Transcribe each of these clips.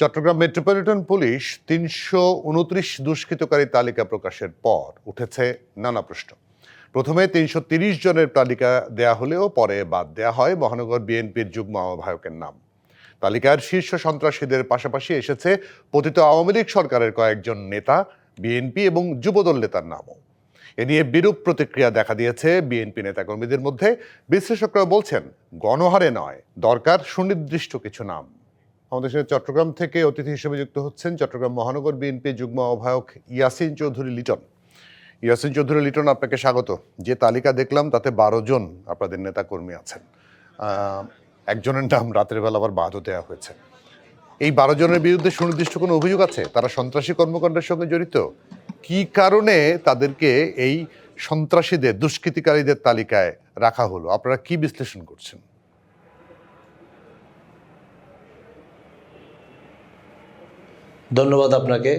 Chittagong metropolitan police তিনশো উনত্রিশ দুষ্কৃতকারী তালিকা প্রকাশের পর উঠেছে নানা প্রশ্ন। প্রথমে তিনশো তিরিশ জনের তালিকা দেয়া হলেও পরে বাদ দেয়া হয় মহানগর বিএনপির যুগ্ম আহ্বায়কের নাম। তালিকার শীর্ষ সন্ত্রাসীদের পাশাপাশি এসেছে পতিত আওয়ামী লীগ সরকারের কয়েকজন নেতা, বিএনপি এবং যুবদল নেতার নামও। এ নিয়ে বিরূপ প্রতিক্রিয়া দেখা দিয়েছে বিএনপি নেতাকর্মীদের মধ্যে। বিশ্লেষকরা বলছেন, গণহারে নয়, দরকার সুনির্দিষ্ট কিছু নাম। আমাদের সঙ্গে চট্টগ্রাম থেকে অতিথি হিসেবে যুক্ত হচ্ছেন চট্টগ্রাম মহানগর বিএনপি যুগ্ম আহ্বায়ক ইয়াসিন চৌধুরী লিটন। ইয়াসিন চৌধুরী লিটন, আপনাকে স্বাগত। যে তালিকা দেখলাম, তাতে বারো জন আপনাদের নেতাকর্মী আছেন। একজনের নাম রাতের বেলা আবার বাদও দেওয়া হয়েছে। এই বারো জনের বিরুদ্ধে সুনির্দিষ্ট কোনো অভিযোগ আছে? তারা সন্ত্রাসী কর্মকাণ্ডের সঙ্গে জড়িত? কি কারণে তাদেরকে এই সন্ত্রাসীদের, দুষ্কৃতিকারীদের তালিকায় রাখা হলো? আপনারা কি বিশ্লেষণ করছেন? ধন্যবাদ আপনাকে।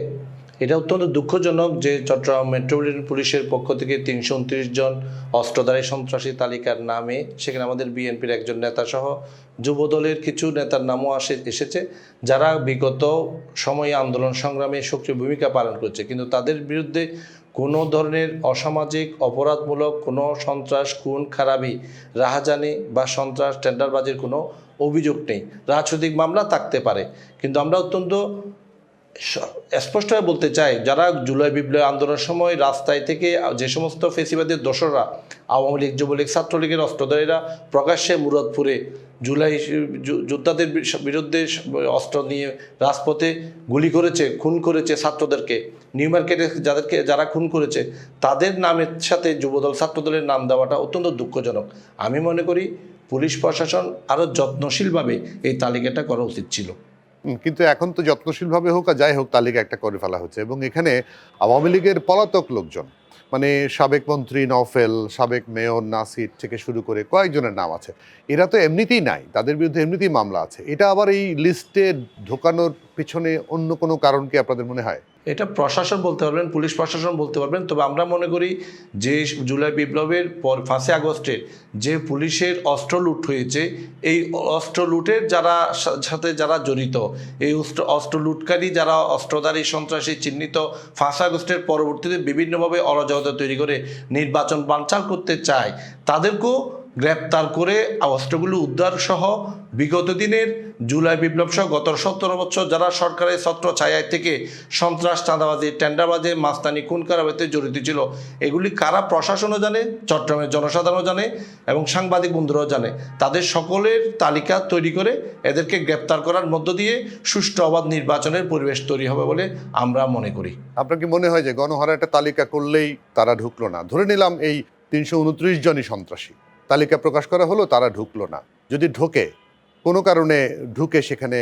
এটা অত্যন্ত দুঃখজনক যে চট্টগ্রাম মেট্রোপলিটন পুলিশের পক্ষ থেকে তিনশো উনত্রিশ জন অস্ত্রধারী সন্ত্রাসী তালিকার নামে, সেখানে আমাদের বিএনপির একজন নেতা সহ যুবদলের কিছু নেতার নামও আসে, এসেছে, যারা বিগত সময়ে আন্দোলন সংগ্রামে সক্রিয় ভূমিকা পালন করছে। কিন্তু তাদের বিরুদ্ধে কোনো ধরনের অসামাজিক, অপরাধমূলক কোনো সন্ত্রাস, খুন, খারাপি, রাহাজানি বা সন্ত্রাস, টেন্ডারবাজির কোনো অভিযোগ নেই। রাজনৈতিক মামলা থাকতে পারে, কিন্তু আমরা অত্যন্ত স্পষ্টভাবে বলতে চাই, যারা জুলাই বিপ্লবী আন্দোলনের সময় রাস্তায় থেকে যে সমস্ত ফেসিবাদের দোসররা, আওয়ামী লীগ, যুবলীগ, ছাত্রলীগের অস্ত্রধারীরা প্রকাশ্যে মুরাদপুরে জুলাই যোদ্ধাদের বিরুদ্ধে অস্ত্র নিয়ে রাজপথে গুলি করেছে, খুন করেছে ছাত্রদেরকে। নিউ মার্কেটে যাদেরকে, যারা খুন করেছে, তাদের নামের সাথে যুবদল ছাত্রদলের নাম দেওয়াটা অত্যন্ত দুঃখজনক। আমি মনে করি পুলিশ প্রশাসন আরও যত্নশীলভাবে এই তালিকাটা করা উচিত ছিল। কিন্তু এখন তো যত্নশীলভাবে হোক আর যাই হোক তালিকা একটা করে ফেলা হচ্ছে। এবং এখানে আওয়ামী লীগের পলাতক লোকজন মানে সাবেক মন্ত্রী নফেল সাবেক মেয়র নাসির থেকে শুরু করে কয়েকজনের নাম আছে, এরা তো এমনিতেই নাই, তাদের বিরুদ্ধে এমনিতেই মামলা আছে। এটা আবার এই লিস্টে ঢোকানোর পিছনে অন্য কোনো কারণ কি আপনাদের মনে হয়? এটা প্রশাসন বলতে পারবেন, পুলিশ প্রশাসন বলতে পারবেন। তবে আমরা মনে করি যে জুলাই বিপ্লবের পর পাঁচই আগস্টে যে পুলিশের অস্ত্র লুট হয়েছে, এই অস্ত্র লুটের যারা সাথে যারা জড়িত, এই অস্ত্র লুটকারী যারা অস্ত্রধারী সন্ত্রাসী চিহ্নিত পাঁচই আগস্টের পরবর্তীতে বিভিন্নভাবে অরাজকতা তৈরি করে নির্বাচন বানচাল করতে চায়, তাদেরকেও গ্রেপ্তার করে অস্ত্রগুলো উদ্ধার সহ বিগত দিনের জুলাই বিপ্লব সহ গত সতেরো বছর যারা সরকারের ছত্র ছায়ায় থেকে সন্ত্রাস, চাঁদাবাজি, টেন্ডারবাজি, মাস্তানি খুন কারাবাজিতে জড়িত ছিল, এগুলি কারা প্রশাসনও জানে, চট্টগ্রামের জনসাধারণও জানে এবং সাংবাদিক বন্ধুরাও জানে। তাদের সকলের তালিকা তৈরি করে এদেরকে গ্রেপ্তার করার মধ্য দিয়ে সুষ্ঠু অবাধ নির্বাচনের পরিবেশ তৈরি হবে বলে আমরা মনে করি। আপনার কি মনে হয় যে গণহারা একটা তালিকা করলেই তারা ঢুকলো না? ধরে নিলাম এই তিনশো উনত্রিশ জনই সন্ত্রাসী। তালিকা প্রকাশ করা হলো, তারা ঢুকলো না। যদি ঢোকে, কোনো কারণে ঢুকে সেখানে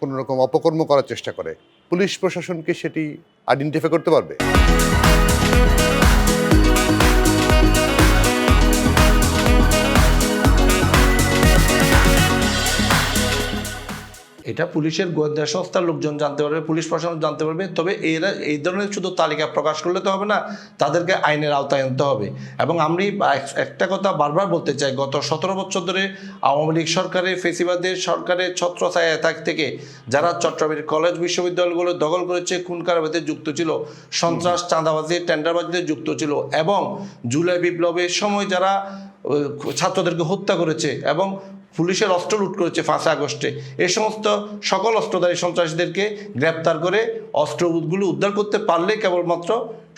কোনো রকম অপকর্ম করার চেষ্টা করে, পুলিশ প্রশাসনকে সেটি আইডেন্টিফাই করতে পারবে? এটা পুলিশের গোয়েন্দা সংস্থার লোকজন জানতে পারবে পুলিশ প্রশাসন জানতে পারবে। তবে এরা এই ধরনের শুধু তালিকা প্রকাশ করলে তো হবে না তাদেরকে আইনের আওতায় আনতে হবে। এবং আমি এক- একটা কথা বারবার বলতে চাই গত সতেরো বছর ধরে আওয়ামী লীগ সরকারের ফেসিবাদের সরকারের ছত্রছায়া থাক থেকে যারা চট্টগ্রামের কলেজ বিশ্ববিদ্যালয়গুলো দখল করেছে খুন কারাবাদে যুক্ত ছিল সন্ত্রাস চাঁদাবাজি টেন্ডারবাজিতে যুক্ত ছিল এবং জুলাই বিপ্লবের সময় যারা ছাত্রদেরকে হত্যা করেছে এবং পুলিশের অস্ত্র লুট করেছে ফাঁসে আগস্টে। এ সমস্ত সকল অস্ত্রধারী সন্ত্রাসীদেরকে গ্রেপ্তার করে অস্ত্রগুলো উদ্ধার করতে পারলে কেবলমাত্র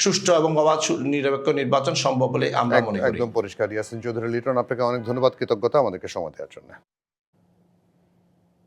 সুষ্ঠু এবং অবাধ নিরপেক্ষ নির্বাচন সম্ভব বলে আমরা মনে করি। একদম পরিষ্কার ইয়াসিন চৌধুরী লিটন আপনাকে অনেক ধন্যবাদ কৃতজ্ঞতা আমাদেরকে সময় দেওয়ার জন্য।